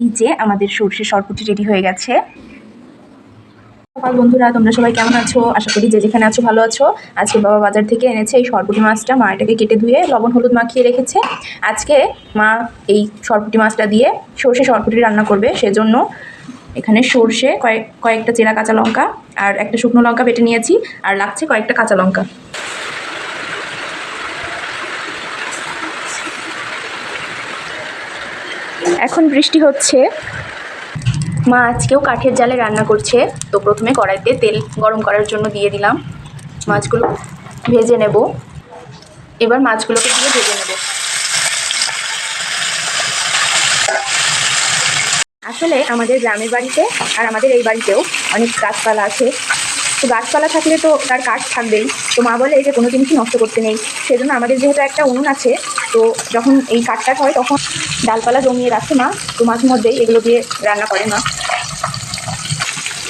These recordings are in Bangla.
এই যে আমাদের সর্ষে সরপুটি রেডি হয়ে গেছে। সকাল বন্ধুরা, তোমরা সবাই কেমন আছো? আশা করি যে যেখানে আছো ভালো আছো। আজকে বাবা বাজার থেকে এনেছে এই সরপুটি মাছটা। মা এটাকে কেটে ধুয়ে লবণ, হলুদ মাখিয়ে রেখেছে। আজকে মা এই সরপুটি মাছটা দিয়ে সর্ষে সরপুটি রান্না করবে। সেজন্য এখানে সর্ষে কয়েক, কয়েকটা চেরা কাঁচা লঙ্কা আর একটা শুকনো লঙ্কা বেটে নিয়েছি। আর লাগছে কয়েকটা কাঁচা লঙ্কা। এখন বৃষ্টি হচ্ছে। মা আজকেও কাঠের জালে রান্না করছে। তো প্রথমে কড়াইতে তেল গরম করার জন্য দিয়ে দিলাম। মাছগুলো ভেজে নেব। এবার মাছগুলোকে দিয়ে ভেজে নেব। আসলে আমাদের গ্রামের বাড়িতে আর আমাদের এই বাড়িতেও অনেক গাছপালা আছে। তো গাছপালা থাকলে তো তার কাঠ থাকবেই। তো মা বলে যে কোনো জিনিসই নষ্ট করতে নেই। সেজন্য আমাদের যেহেতু একটা উনুন আছে, তো যখন এই কাঠটা হয় তখন ডালপালা জমিয়ে রাখে মা। তো মাঝে মধ্যেই এগুলো দিয়ে রান্না করে মা।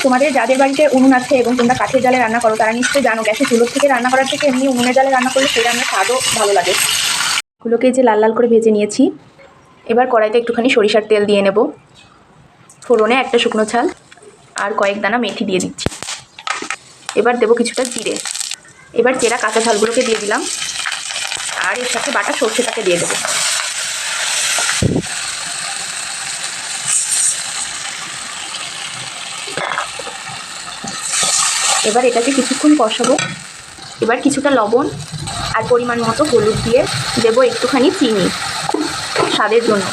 তোমাদের যাদের বাড়িতে উনুন আছে এবং তোমরা কাঠের জালে রান্না করো, তারা নিশ্চয়ই জানো গ্যাসের চুলোর থেকে রান্না করার থেকে এমনি উনুনের জালে রান্না করলে সেই রান্নার স্বাদও ভালো লাগে। এগুলোকে যে লাল লাল করে ভেজে নিয়েছি, এবার কড়াইতে একটুখানি সরিষার তেল দিয়ে নেব। ফোড়নে একটা শুকনো ছাল আর কয়েক দানা মেথি দিয়ে দিচ্ছি। এবার দেবো কিছুটা জিরে। এবার চেরা কাঁচা ঝালগুলোকে দিয়ে দিলাম। আর এর সাথে বাটা সর্ষেটাকে দিয়ে দেবো। এবার এটাকে কিছুক্ষণ কষাবো। এবার কিছুটা লবণ আর পরিমাণ মতো হলুদ দিয়ে দেবো একটুখানি চিনি, স্বাদের জন্য।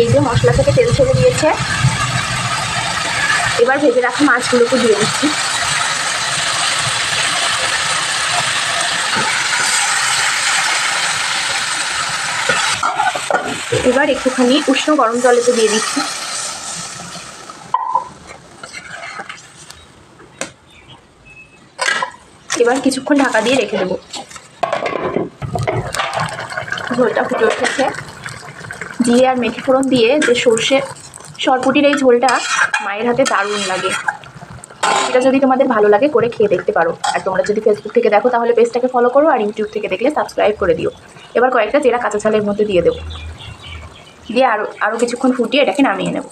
এই যে মশলা থেকে তেল ছেড়ে দিয়েছে। এবার ভেজে রাখা মাছগুলোকে দিয়ে দিচ্ছি। এবার একটুখানি উষ্ণ গরম জলেতে দিয়ে দিচ্ছি। এবার কিছুক্ষণ ঢাকা দিয়ে রেখে দেবো। ঝোলটা ফুটে উঠেছে। জিরে আর মেথি ফোড়ন দিয়ে যে সর্ষে সরপুটির এই ঝোলটা মায়ের হাতে দারুণ লাগে। এটা যদি তোমাদের ভালো লাগে করে খেয়ে দেখতে পারো। আর তোমরা যদি ফেসবুক থেকে দেখো, তাহলে পেজটাকে ফলো করো আর ইউটিউব থেকে দেখলে সাবস্ক্রাইব করে দিও। এবার কয়েকটা জেরা কাঁচা ছালের মধ্যে দিয়ে দেবো। দিয়ে আরও আরও কিছুক্ষণ ফুটিয়ে এটাকে নামিয়ে নেব।